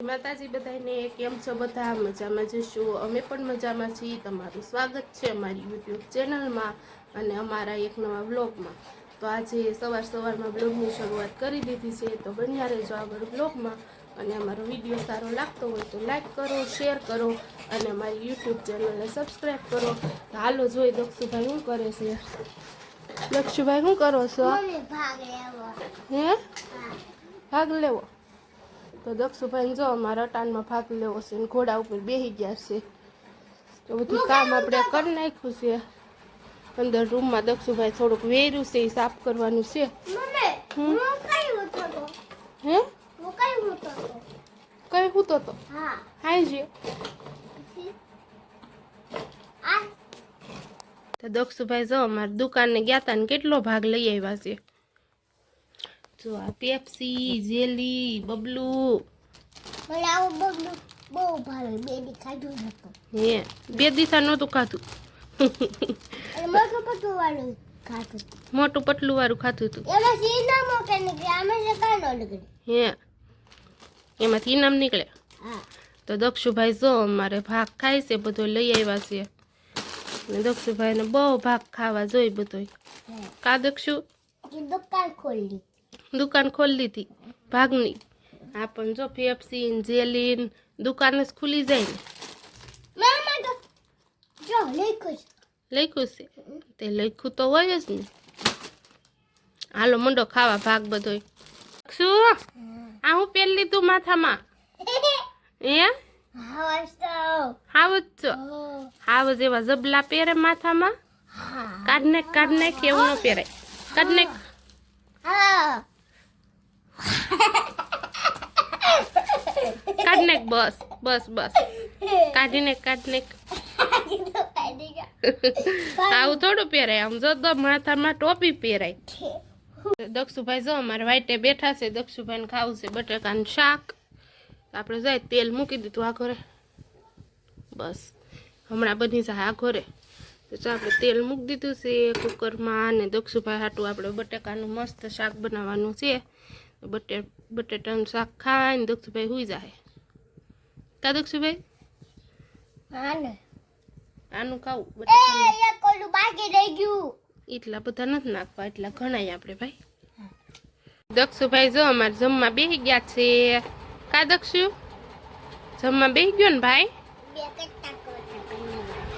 માતાજી બધાને કેમ છો? બધા મજામાં જશું અમે પણ મજામાં છીએ. તમારું સ્વાગત છે અમારી યુટ્યુબ ચેનલમાં અને અમારા એક નવા બ્લોગમાં તો આજે સવાર સવારમાં બ્લોગની શરૂઆત કરી દીધી છે. તો બન્યા રહેજો આગળ બ્લોગમાં અને અમારો વીડિયો સારો લાગતો હોય તો લાઈક કરો શેર કરો અને અમારી યુટ્યુબ ચેનલને સબસ્ક્રાઈબ કરો. તો હાલો જોઈ દક્ષુભાઈ શું કરે છે? દક્ષુભાઈ શું કરો છો? હે. ભાગ લેવો? તો દક્ષુભાઈ જો અમારા અટાણમાં ભાગ લેવો છે ને ઘોડા ઉપર બેસી ગયા છે. તો બધું કામ આપણે કરી નાખ્યું છે. અંદર રૂમમાં દક્ષુભાઈ થોડુંક વેર્યું છે એ સાફ કરવાનું છે. હું? કઈ હે તો તો? હા. છે તો દક્ષુભાઈ જો અમારી દુકાને ગયા હતા ને કેટલો ભાગ લઈ આવ્યા છે. જો આ પેપ્સી જેલી બબલું. મને આવું બધું બહુ ભાવે. બે દી ખાધું હતું. હે બે દિવસા નહોતું ખાધું. મોટું વાળું પટલું વાળું ખાધું હતું. એમાં સીધા મોકે નીકળે આમાં છે કાંડો નીકળે? હે એમાંથી ઇનામ નીકળે. હા. તો દક્ષુભાઈ જો અમારે ભાગ ખાય છે બધો લઈ આવ્યા છે. ને દક્ષુભાઈને બહુ ભાગ ખાવા જોઈ બધો કા દક્ષુ? દુકાન ખોલી. દુકાન ખોલી દીધી. ભાગની. આ પણ જો પેપ્સી ને જેલી દુકાન જ ખુલી જાય ને. લખ્યું છે. તે લખ્યું તો હોય જ ને. હાલો મંડો ખાવા ભાગ બધોય શું? આ હું પહેરી લીધું માથામાં? હે? હા તો. હાવ જ છો. હાવ જેવા જબલા પહેરે માથામાં? હા. કાઢને કાઢને કેવું ન પહેરાય. કાઢને હા કાઢને બસ બસ બસ. કાઢીને કાઢને આવું થોડું પહેરાય આમ જો તો માથામાં ટોપી પહેરાય. દક્ષુભાઈ જો અમારે વાઈટે બેઠા છે દક્ષુભાઈને ખાવું છે બટાકાનું શાક. આપણે જાય તેલ મૂકી દીધું આ ઘરે. બસ. હમણાં બની જાય આ ઘરે. તો જો આપણે તેલ મૂકી દીધું છે કુકરમાં અને દક્ષુભાઈ હાટું આપણે બટાકાનું મસ્ત શાક બનાવવાનું છે. બટે બટેટાનું શાક ખાઈને દક્ષુભાઈ હુઈ જાય કા દક્ષુભાઈ ને આનું ખાવું ઓલું બાકી રહી ગયું. એટલા બધા નથી નાખવા એટલા ઘણાય આપણે ભાઈ. દક્ષુભાઈ જો અમારે જમવા બેસી ગયા છે. કા દક્ષુ જમવા બેસી ગયો ને ભાઈ?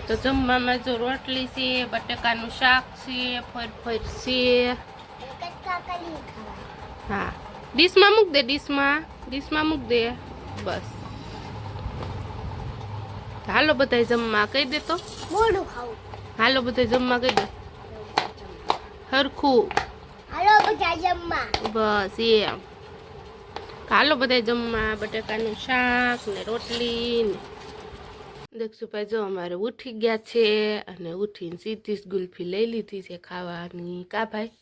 તો જમવામાં જો રોટલી છે બટાકાનું શાક છે ફરફર છે. કટ્ટા કરી ખાવા. હા. ડીશમાં મૂક દે ડીશમાં ડીશમાં મૂક દે બસ હાલો બધાય જમવા કહી દે તો. હાલો બધાય જમવા કહી દે. હરખું. હાલો બધા જમવા. બસ એમ. હાલો બધા જમવા બટાકાનું શાક ને રોટલી ને. દક્ષુભાઈ જો અમારે ઉઠી ગયા છે અને ઉઠીને સીધી જ ગુલ્ફી લઈ લીધી છે ખાવાની. કા ભાઈ?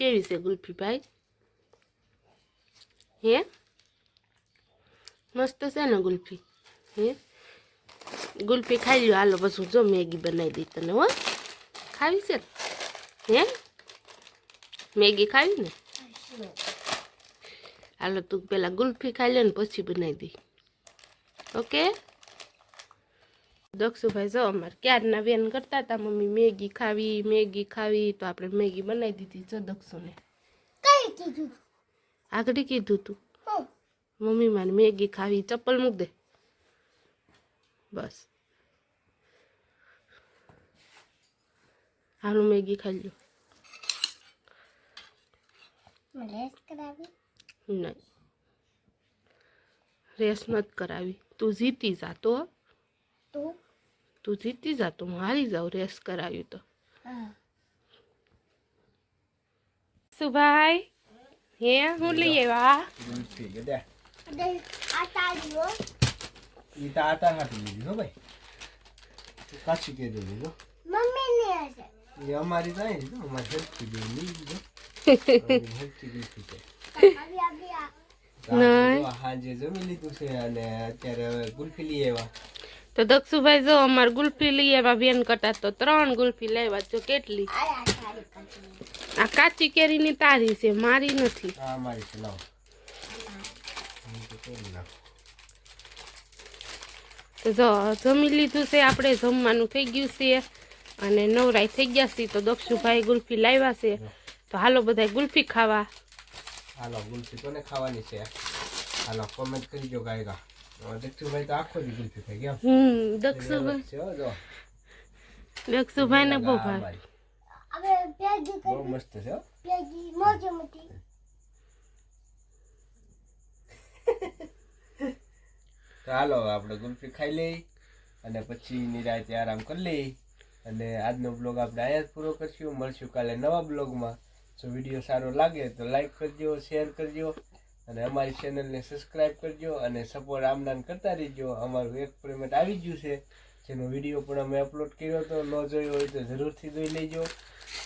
કેવી છે ગુલ્ફી ભાઈ? હે? મસ્ત છે ને ગુલ્ફી. હે? ગુલ્ફી ખાઈ લ્યો. હાલો, પછી જો મેગી બનાવી દઈ તને, હો. ખાવી છે? હે? મેગી ખાવી ને? હાલો, તું પેલા ગુલ્ફી ખાઈ લે ને પછી બનાવી દઈ. ઓકે? દક્ષુભાઈ જો અમારે ક્યારના વેન કરતા હતા મમ્મી મેગી ખાવી મેગી ખાવી તો આપણે મેગી બનાવી દીધી જો દક્ષુને. કઈ કીધું આગળ કીધું તું. હું મમ્મી મારે મેગી ખાવી ચપ્પલ મૂક દે. બસ. હાલો મેગી ખાઈ લો મલેશ કરાવી? નહીં. રેસ નથી કરાવી. તું જીતી જાતો હો. તું? તું જીતી જા તું હારી જાઉં રેસ કરાવ્યું તો. સુભાઈ હે હું લઈ આવ્યા? ઈ લીધી ભાઈ. કાચી કે દે લીધો. મમ્મી ને હશે. એ અમારી તો અહીં લીધો. અમારી લીધી. છે આવી આવી આ તો આ જમી લીધું છે અને અત્યારે હવે ગુલ્ફી લઈ આવ્યા. તો દક્ષુભાઈ જો અમારે ગુલ્ફી લઈ આવ્યા બેન કરતા તો ત્રણ ગુલ્ફી લાવ્યા જો કેટલી? આ કાચી કેરીની તારી છે મારી નથી. તો જો જમી લીધું છે આપણે જમવાનું થઈ ગયું છે. અને નવરાઈ થઈ ગયા છે તો દક્ષુભાઈ ગુલ્ફી લાવ્યા છે. તો હાલો બધા ગુલ્ફી ખાવા. હાલો ગુલ્ફી કોને ખાવાની છે? હાલો કોમેન્ટ કરજો ગાયગા. દક્ષુભાઈ તો આખો દી ગુલ્ફી થઈ ગયા હમ દક્ષુભાઈ છે હો બહુ. હવે બહુ મસ્ત છે હો પેજી મોટી મોટી તો હાલો હવે આપણે ગુલ્ફી ખાઈ લઈ અને પછી નિરાતે આરામ કરી લઈ અને આજનો બ્લોગ આપણે આયાત જ પૂરો કરશું. મળશું કાલે નવા બ્લોગમાં. જો વીડિયો સારો લાગે તો લાઈક કરજો શેર કરજો. અને અમારી ચેનલને સબસ્ક્રાઈબ કરજો અને સપોર્ટ આમદાન કરતા રહીજો. અમારું એક પેમેન્ટ આવી ગયું છે જેનો વીડિયો પણ અમે અપલોડ કર્યો હતો. ન જોયો હોય તો જરૂરથી જોઈ લેજો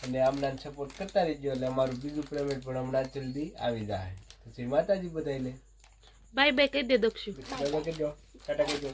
અને આમદાન સપોર્ટ કરતા રહેજો એટલે અમારું બીજું પેમેન્ટ પણ હમણાં જલ્દી આવી જાય. પછી માતાજી બધાને બાય બાય કહી દે દક્ષુ. બાય બાય કરજો ટાટા કરજો